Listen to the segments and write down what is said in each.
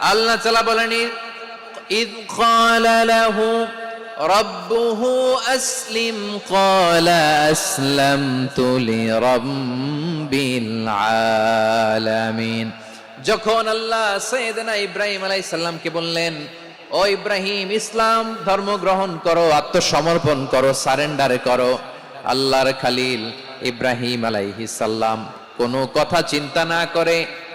আল্লাহ তালা বলেন, ইদ ক্বালা রব্বুহু আসলিম, ক্বালা তুলি লিরাব্বিল আলামিন। যখন আল্লাহ সৈয়দনা ইব্রাহিম আলাইহিস সালামকে বললেন, ও ইব্রাহিম, ইসলাম ধর্ম গ্রহণ করো, আত্মসমর্পণ করো, সারেন্ডার করো। আল্লাহর খালিল ইব্রাহিম আলাইহিস সালাম কোনো কথা চিন্তা না করে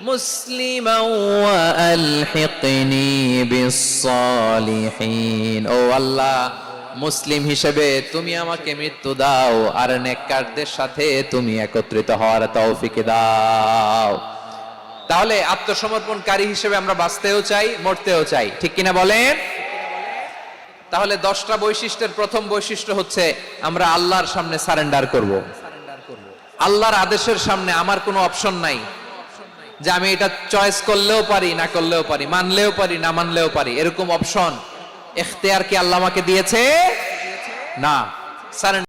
মুসলিমা মুসলিম হিসেবে তুমি আমাকে মৃত্যু দাও আর নেককারদের সাথে তুমি একত্রিত হওয়ার তৌফিক দাও। তাহলে আত্মসমর্পণকারী হিসেবে আমরা বাঁচতেও চাই, মরতেও চাই, ঠিক কিনা বলেন? তাহলে দশটা বৈশিষ্ট্যের প্রথম বৈশিষ্ট্য হচ্ছে আমরা আল্লাহর সামনে সারেন্ডার করব। আল্লাহর আদেশের সামনে আমার কোনো অপশন নাই। যে আমি এটা চয়েস করলেও পারি, না করলেও পারি, মানলেও পারি, না মানলেও পারি, এরকম অপশন এখতেয়ার কি আল্লাহ আমাকে দিয়েছে? না। সারেন্ডার